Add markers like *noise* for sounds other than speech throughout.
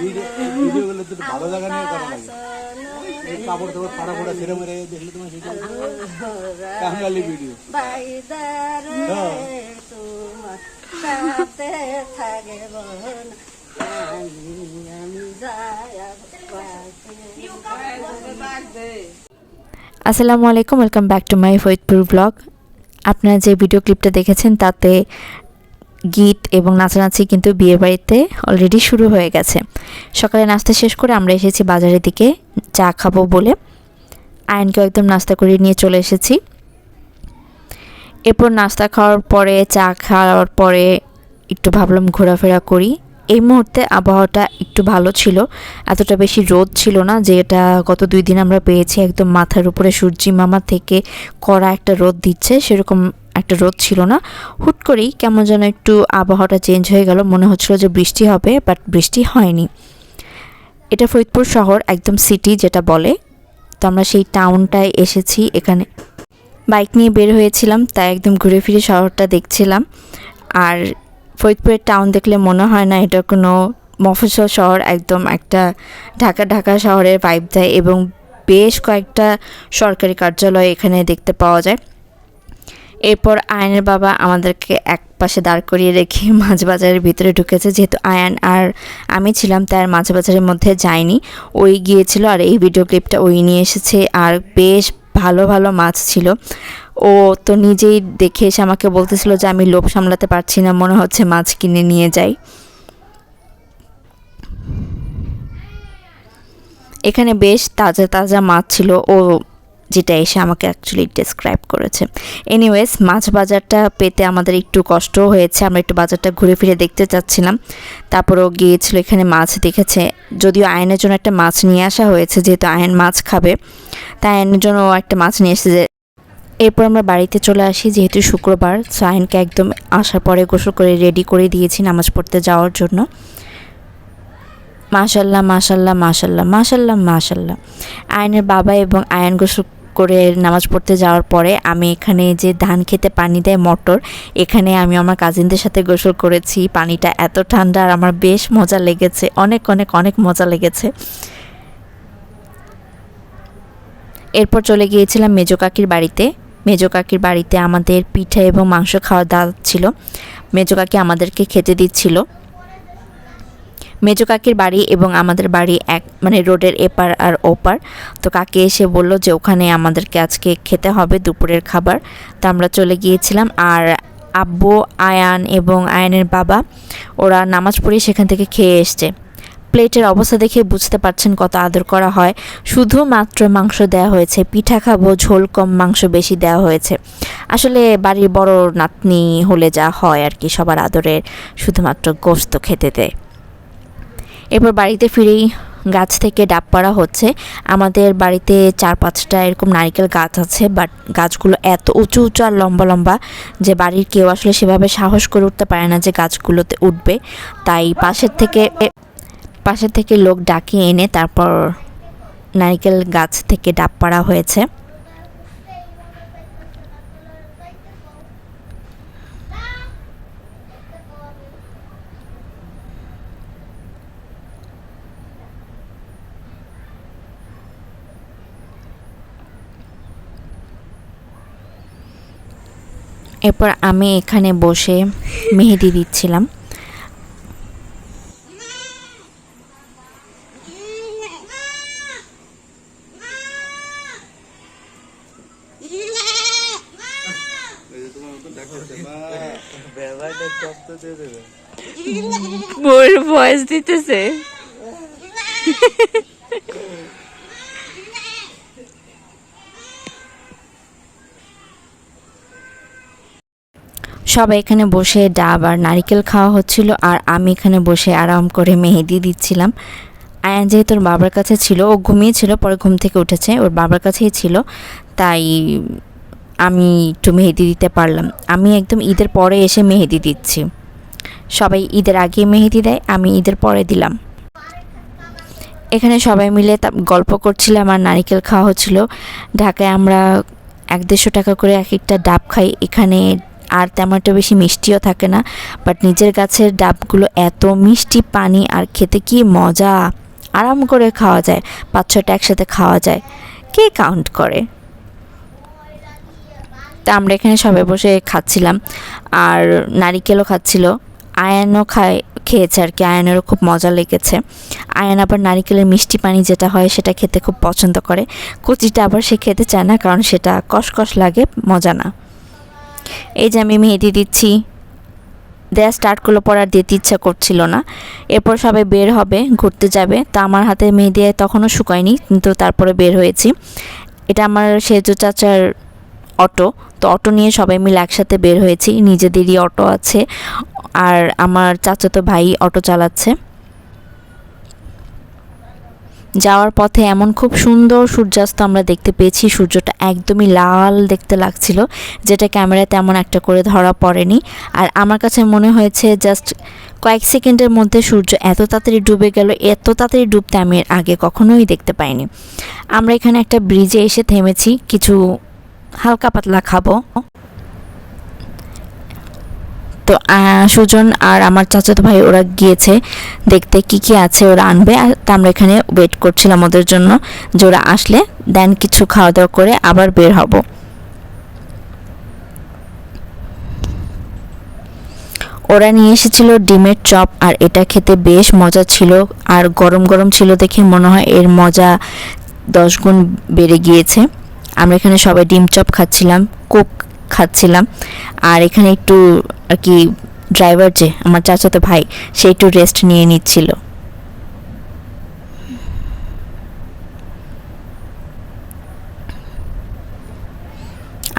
ভিডিওগুলো তো ভালো জায়গা নিয়ে করা লাগে। এই কাপড় টাপড় ফাড়া ফোড়া ছেড়ে মেরে দেখলে তোমার সেটা কাঙ্গালি ভিডিও। সাথে থাকব না। আমি আমি আসসালামু আলাইকুম welcome back to my Faridpur blog. আপনারা যে ভিডিও ক্লিপটা দেখেছেন তাতে গীত এবং নাচানাচি কিন্তু বিয়ে বাড়িতে অলরেডি শুরু হয়ে গেছে। সকালে নাস্তা শেষ করে আমরা এসেছি বাজারের দিকে চা খাব বলে। আয়নকেও একদম নাস্তা করে নিয়ে চলে এসেছি। এরপর নাস্তা খাওয়ার পরে, চা খাওয়ার পরে একটু ভাবলাম ঘোরাফেরা করি। এই মুহূর্তে আবহাওয়াটা একটু ভালো ছিল, এতটা বেশি রোদ ছিল না যে এটা গত দুই দিন আমরা পেয়েছি। একদম মাথার উপরে সূর্যি মামা থেকে কড়া একটা রোদ দিচ্ছে, সেরকম একটা রোদ ছিল না। হুট করেই কেমন যেন একটু আবহাওয়াটা চেঞ্জ হয়ে গেল। মনে হচ্ছিল যে বৃষ্টি হবে বাট বৃষ্টি হয়নি। এটা ফরিদপুর শহর, একদম সিটি যেটা বলে। তো আমরা সেই টাউনটায় এসেছি এখানে। বাইক নিয়ে বের হয়েছিলাম, তাই একদম ঘুরে ফিরে শহরটা দেখছিলাম। আর ফরিদপুরের টাউন দেখলে মনে হয় না এটা কোনো মফস্বল শহর, একদম একটা ঢাকা ঢাকা শহরের ভাইব দেয় এবং বেশ কয়েকটা সরকারি কার্যালয় এখানে দেখতে পাওয়া যায়। এরপর আয়নের বাবা আমাদেরকে এক পাশে দাঁড় করিয়ে রেখে *laughs* মাছ বাজারের ভিতরে ঢুকেছে। যেহেতু আয়ান আর আমি ছিলাম, তাই আর মাছ বাজারের মধ্যে যায়নি ওই গিয়েছিল আর এই ভিডিও ক্লিপটা ওই নিয়ে এসেছে। আর বেশ ভালো ভালো মাছ ছিল। ও তো নিজেই দেখে এসে আমাকে বলতেছিল যে আমি লোভ সামলাতে পারছি না, মনে হচ্ছে মাছ কিনে নিয়ে যাই। এখানে বেশ তাজা তাজা মাছ ছিল। ও যেটা এসে আমাকে অ্যাকচুয়ালি ডেসক্রাইব করেছে। এনিওয়েজ মাছ বাজারটা পেতে আমাদের একটু কষ্ট হয়েছে, আমরা একটু বাজারটা ঘুরে ফিরে দেখতে চাচ্ছিলাম। তারপরও গিয়েছিল এখানে মাছ দেখেছে। যদিও আয়নের জন্য একটা মাছ নিয়ে আসা হয়েছে, যেহেতু আয়ন মাছ খাবে, তাই আয়নের জন্য একটা মাছ নিয়ে এসেছে। এরপর আমরা বাড়িতে চলে আসি, যেহেতু শুক্রবার সো আয়নকে একদম আসার পরে গোসল করে রেডি করে দিয়েছি নামাজ পড়তে যাওয়ার জন্য। মাশাল্লাহ মাশাল্লাহ মাশাল্লাহ মাশাল্লাহ মাশাল্লাহ। আয়নের বাবা এবং আয়ন গোসল করে নামাজ পড়তে যাওয়ার পরে আমি এখানে যে ধান খেতে পানি দেয় মটর, এখানে আমি আমার কাজিনদের সাথে গোসল করেছি। পানিটা এত ঠান্ডা আর আমার বেশ মজা লেগেছে। অনেক অনেক অনেক মজা লেগেছে। এরপর চলে গিয়েছিলাম মেজো কাকির বাড়িতে। মেজো কাকির বাড়িতে আমাদের পিঠা এবং মাংস খাওয়া দাওয়া ছিল। মেজো কাকি আমাদেরকে খেতে দিচ্ছিল। মেজো কাকির বাড়ি এবং আমাদের বাড়ি এক মানে রোডের এপার আর ওপার। তো কাকি এসে বলল যে ওখানে আমাদেরকে আজকে খেতে হবে দুপুরের খাবার। তো আমরা চলে গিয়েছিলাম আর আব্বু, আয়ান এবং আয়ানের বাবা, ওরা নামাজ পড়ে সেখান থেকে খেয়ে এসছে। প্লেটের অবস্থা দেখে বুঝতে পারছেন কত আদর করা হয়। শুধুমাত্র মাংস দেওয়া হয়েছে, পিঠা খাব, ঝোল কম, মাংস বেশি দেওয়া হয়েছে। আসলে বাড়ির বড় নাতনি হলে যা হয় আর কি, সবার আদরের শুধুমাত্র গোস্ত খেতে দেয়। এরপর বাড়িতে ফিরেই গাছ থেকে ডাব পাড়া হচ্ছে। আমাদের বাড়িতে চার পাঁচটা এরকম নারকেল গাছ আছে বাট গাছগুলো এত উঁচু উঁচু আর লম্বা লম্বা যে বাড়ির কেউ আসলে সেভাবে সাহস করে উঠতে পারে না যে গাছগুলোতে উঠবে। তাই পাশের থেকে পাশের থেকে লোক ডাকিয়ে এনে তারপর নারিকেল গাছ থেকে ডাব পাড়া হয়েছে। এরপর আমি এখানে বসে মেহেদি দিচ্ছিলাম। বোর ভয়েস দিতেছে। সবাই এখানে বসে ডাব আর নারিকেল খাওয়া হচ্ছিল আর আমি এখানে বসে আরাম করে মেহেদি দিচ্ছিলাম। আয়ান যেহেতু ওর বাবার কাছে ছিল, ও ঘুমিয়েছিল, পরে ঘুম থেকে উঠেছে, ওর বাবার কাছেই ছিল, তাই আমি একটু মেহেদি দিতে পারলাম। আমি একদম ঈদের পরে এসে মেহেদি দিচ্ছি। সবাই ঈদের আগে মেহেদি দেয়, আমি ঈদের পরে দিলাম। এখানে সবাই মিলে গল্প করছিলাম আর নারিকেল খাওয়া হচ্ছিল। ঢাকায় আমরা এক দেড়শো টাকা করে এক একটা ডাব খাই। এখানে আর তেমন একটা বেশি মিষ্টিও থাকে না। বাট নিজের গাছের ডাবগুলো এত মিষ্টি পানি আর খেতে কি মজা। আরাম করে খাওয়া যায় পাঁচ ছটা একসাথে খাওয়া যায়। কে কাউন্ট করে? তা আমরা এখানে সবাই বসে খাচ্ছিলাম। আর নারিকেলও খাচ্ছিল। আয়ানও খায়, খেয়েছে আর কি। আয়ানেরও খুব মজা লেগেছে। আয়ান আবার নারিকেলের মিষ্টি পানি যেটা হয় সেটা খেতে খুব পছন্দ করে। কচিটা আবার সে খেতে চায় না কারণ সেটা কষকষ লাগে, মজা না। এই যে আমি মেহেদি দিচ্ছি। দেয়া স্টার্ট করল পর আর দিতে ইচ্ছা করছিল না। এরপর সবাই বের হবে, ঘুরতে যাবে। তো আমার হাতে মেহেদি তখনও শুকায়নি, কিন্তু তারপরে বের হয়েছি। এটা আমার সেজু চাচার অটো। তো অটো নিয়ে সবাই মিলে একসাথে বের হয়েছি। নিজেদেরই অটো আছে। আর আমার চাচাতো ভাই অটো চালাচ্ছে। যাওয়ার পথে এমন খুব সুন্দর সূর্যাস্ত আমরা দেখতে পেয়েছি। সূর্যটা একদমই লাল দেখতে লাগছিল, যেটা ক্যামেরায় তেমন একটা করে ধরা পড়েনি। আর আমার কাছে মনে হয়েছে জাস্ট কয়েক সেকেন্ডের মধ্যে সূর্য এত তাড়াতাড়ি ডুবে গেল, এত তাড়াতাড়ি ডুবতে আমি আগে কখনোই দেখতে পাইনি। আমরা এখানে একটা ব্রিজে এসে থেমেছি, কিছু হালকা পাতলা খাব। তো সুজন আর আমার চাচাতো ভাই ওরা গিয়েছে দেখতে কি কি আছে ওরা আনবে। আর তা আমরা এখানে ওয়েট করছিলাম ওদের জন্য যে ওরা আসলে দেন কিছু খাওয়া দাওয়া করে আবার বের হব। ওরা নিয়ে এসেছিল ডিমের চপ আর এটা খেতে বেশ মজা ছিল আর গরম গরম ছিল দেখে মনে হয় এর মজা দশ গুণ বেড়ে গিয়েছে। আমরা এখানে সবাই ডিম চপ খাচ্ছিলাম, কোক খাচ্ছিলাম আর এখানে একটু আর কি ড্রাইভার যে, আমার চাচাতো ভাই, সে একটু রেস্ট নিয়ে নিচ্ছিল।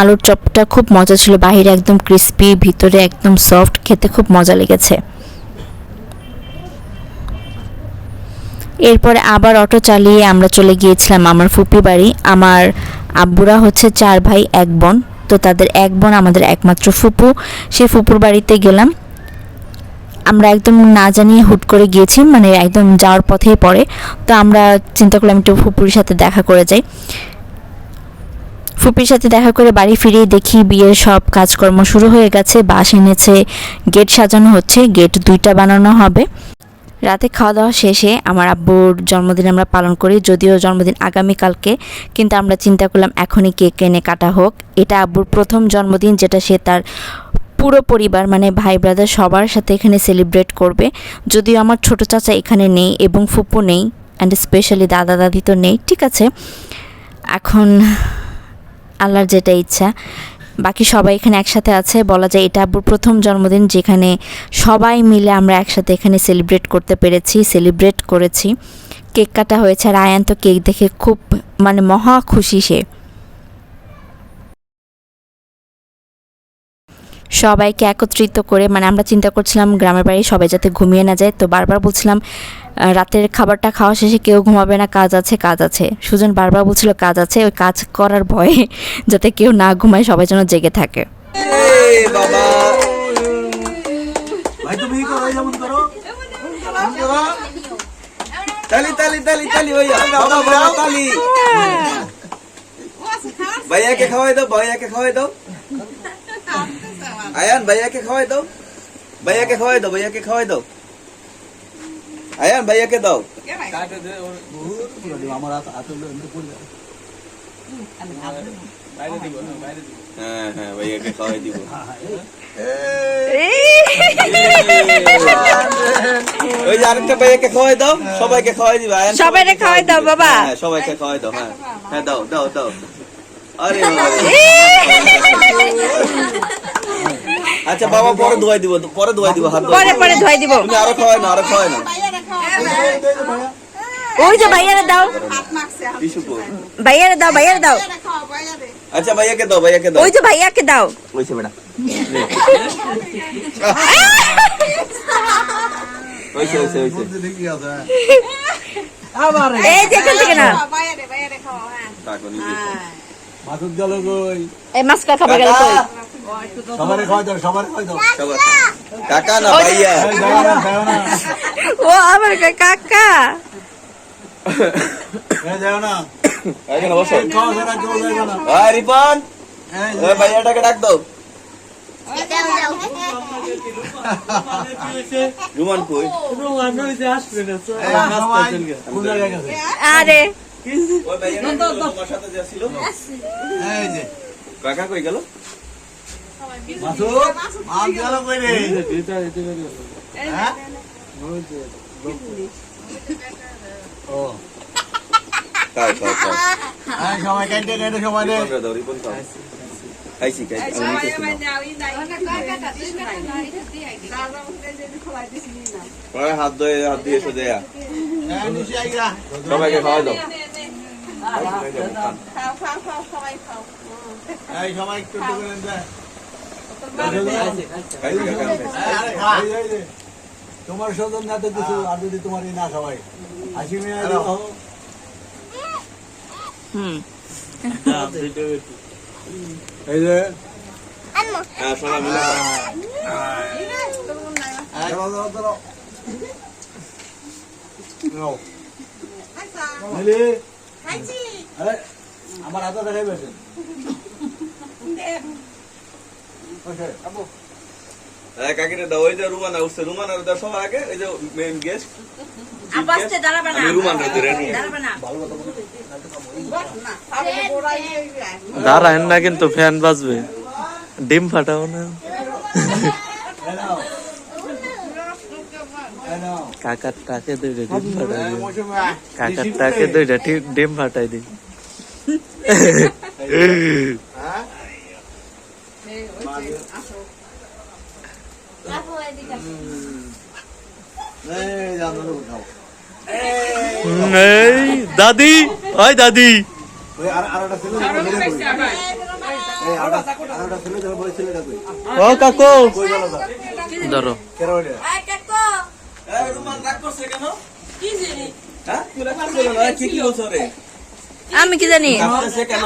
আলুর চপটা খুব মজা ছিল, বাহিরে একদম ক্রিস্পি ভিতরে একদম সফট খেতে খুব মজা লেগেছে। এরপরে আবার অটো চালিয়ে আমরা চলে গিয়েছিলাম আমার ফুপি বাড়ি। আমার আব্বুরা হচ্ছে চার ভাই, এক বোন। তো তাদের এক বোন, আমাদের একমাত্র ফুপু। সে ফুপুর বাড়িতে গেলাম। আমরা একদম না জানিয়ে হুট করে গিয়েছি মানে একদম যাওয়ার পথেই পড়ে। তো আমরা চিন্তা করলাম একটু ফুপুর সাথে দেখা করে যাই। ফুপির সাথে দেখা করে বাড়ি ফিরে দেখি বিয়ের সব কাজকর্ম শুরু হয়ে গেছে। বাস এনেছে, গেট সাজানো হচ্ছে, গেট দুইটা বানানো হবে। রাতে খাওয়া দাওয়া শেষে আমার আব্বুর জন্মদিন আমরা পালন করি, যদিও জন্মদিন আগামীকালকে, কিন্তু আমরা চিন্তা করলাম এখনই কেক এনে কাটা হোক। এটা আব্বুর প্রথম জন্মদিন, যেটা সে তার পুরো পরিবার মানে ভাই ব্রাদার সবার সাথে এখানে সেলিব্রেট করবে। যদিও আমার ছোট চাচা এখানে নেই এবং ফুপু নেই অ্যান্ড স্পেশালি দাদা, দাদি তো নেই, ঠিক আছে। এখন আল্লাহর যেটা ইচ্ছা। বাকি সবাই এখানে একসাথে আছে। বলা যায় এটা আব্বুর প্রথম জন্মদিন যেখানে সবাই মিলে আমরা একসাথে এখানে সেলিব্রেট করতে পেরেছি সেলিব্রেট করেছি। কেক কাটা হয়েছে আর আয়ান তো কেক দেখে খুব মানে মহা খুশি সে। সবাইকে একত্রিত করে মানে আমরা চিন্তা করছিলাম গ্রামের বাড়ি সবাই যাতে ঘুমিয়ে না যায়। তো বারবার বলছিলাম রাতের খাবারটা খাওয়া শেষে কেউ ঘুমাবে না, কাজ আছে কাজ আছে। সুজন বারবার বলছিল, কাজ আছে, ওই কাজ করার ভয়ে *laughs* যাতে কেউ না ঘুমায়, সবাই যেন জেগে থাকে। ভাইয়াকে খাওয়াই দাও, ভাইয়াকে খাওয়াই দাও। আয়ান, ভাইয়াকে খাওয়াই দাও। ভাইয়াকে খাওয়াই দাও, ভাইয়াকে খাওয়াই দাও। আয়ান ভাইয়াকে দাও। হ্যাঁ, হ্যাঁ, খাওয়াই দাও সবাইকে খাওয়াই দিবা। সবাইকে খাওয়াই দাও বাবা। হ্যাঁ সবাইকে খাওয়াই দাও হ্যাঁ। হ্যাঁ দাও দাও দাও। আরে আচ্ছা বাবা পরে ধোয়াই দিব পরে ধোয়াই দিব হাত পরে পরে ধোয়াই দিব। আরও খাওয়াই না আরও খাওয়াই না ওই যে ভাইয়ারে দাও। ভাইয়ারে দাও ভাইয়ারে দাও। আচ্ছা ভাইয়াকে দাও ভাইয়াকে দাও। ওই যে ভাইয়াকে দাও। ওইছে বেটা। ওইছে ওইছে ওইছে এই যে এখান থেকে না। গেল কই? এই মাছ কথা বলে গেল কই? সবারে দাও সবারে দাও। সবার। কাকা না ভাইয়া? ও আমার কাকা। এই যাও না। এখানে বসো। খাওয়া ছাড়া কেউ যাবে না আয় রিপন। এই ভাইয়াটাকে ডাক দাও। রুমান কই? আরে। তোমার সাথে যে ছিল। এই যে। কাকা কই গেল? মাসুদ মাছ গেল কই রে? হ্যাঁ? ও। খাও হ্যাঁ সময় কাটতে কাটতে সময় দে। রিপন দাও পরে হাত ধুয়ে হাত দিয়ে এসে দেয়া। হ্যাঁ সবাইকে খাওয়া দাও। তোমার স্বজন না তো কিছু আর যদি তোমার এই না সবাই হাসি মিয়া এই যে হ্যাঁ মিলে আমার হাতে দেখাই বেছেন হ্যাঁ কাকিরে দাও ওই যে রুমান উঠছে রুমান আর দাও সবার আগে ওই যে মেইন গেস্ট দাঁড়ায় না। কিন্তু ফ্যান বাজবে। ডিম ফাটাও না। কাকার টাকে দুইটা ডিম ফাটাই দিই কাকার টাকে দুইটা ঠিক ডিম ফাটাই দিই দাদি ওই দাদি? ও কাকু ধরো আমি কি জানি? কাঁদতেছে কেন?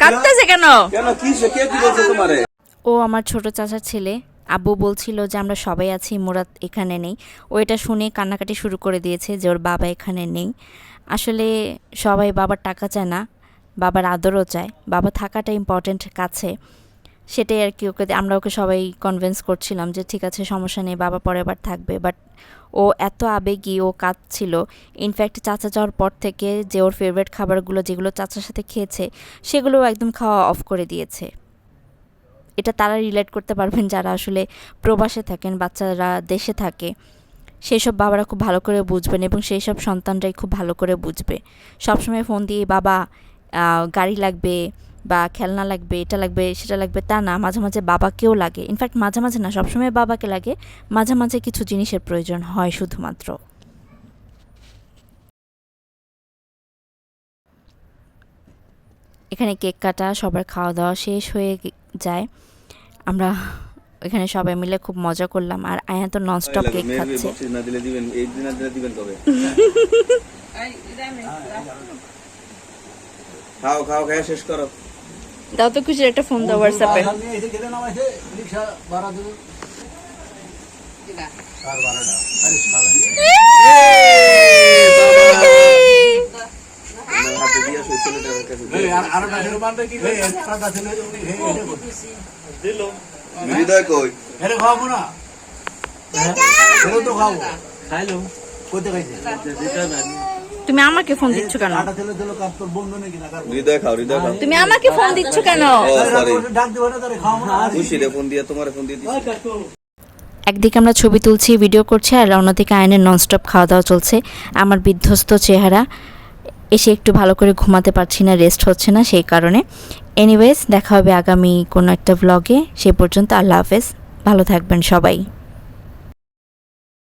কাঁদতেছে। কেন? কেন? কি সে কে কি বলছে তোমারে? ও আমার ছোট চাচার ছেলে। আব্বু বলছিল যে আমরা সবাই আছি মুরাদ এখানে নেই। ও এটা শুনে কান্নাকাটি শুরু করে দিয়েছে যে ওর বাবা এখানে নেই। আসলে সবাই বাবার টাকা চায় না বাবার আদরও চায়। বাবা থাকাটা ইম্পর্ট্যান্ট কাছে। সেটাই আর কি ওকে আমরা ওকে সবাই কনভিন্স করছিলাম যে ঠিক আছে, সমস্যা নেই, বাবা পরের বার থাকবে। বাট ও এত আবেগী, ও কাঁদছিল। ইনফ্যাক্ট চাচা যাওয়ার পর থেকে যে ওর ফেভারিট খাবারগুলো, যেগুলো চাচার সাথে খেয়েছে সেগুলো একদম খাওয়া অফ করে দিয়েছে। এটা তারা রিলেট করতে পারবেন যারা আসলে প্রবাসে থাকেন, বাচ্চারা দেশে থাকে। সেই সব বাবারা খুব ভালো করে বুঝবেন এবং সেই সব সন্তানরাই খুব ভালো করে বুঝবে। সবসময় ফোন দিয়ে, বাবা গাড়ি লাগবে বা খেলনা লাগবে এটা লাগবে সেটা লাগবে তা না মাঝে মাঝে বাবাকেও লাগে ইনফ্যাক্ট মাঝে মাঝে না সবসময় বাবাকে লাগে মাঝে মাঝে কিছু জিনিসের প্রয়োজন হয় শুধুমাত্র এখানে কেক কাটা সবার খাওয়া দাওয়া শেষ হয়ে যায় আমরা এখানে সবাই মিলে খুব মজা করলাম আর আয়া তো ননস্টপ কেক খাচ্ছে বক্সিস না দিলে দিবেন এই দিন না দিলে দিবেন কবে খাও খাও খাও শেষ করো দাও তো খুশির একটা ফোন দাও হোয়াটসঅ্যাপে? হৃদয় কই না হ্যাঁ? তো খাব। খাইলো কোথায় খাইছে? তুমি আমাকে ফোন দিচ্ছ কেন? তুমি আমাকে ফোন দিচ্ছ কেন? একদিকে আমরা ছবি তুলছি ভিডিও করছি আর অন্যদিকে আয়নের ননস্টপ খাওয়া দাওয়া চলছে। আমার বিধ্বস্ত চেহারা এসে একটু ভালো করে ঘুমাতে পারছি না রেস্ট হচ্ছে না সেই কারণে। এনিওয়েজ দেখা হবে আগামী কোনো একটা ব্লগে সেই পর্যন্ত আল্লাহ হাফেজ। ভালো থাকবেন সবাই।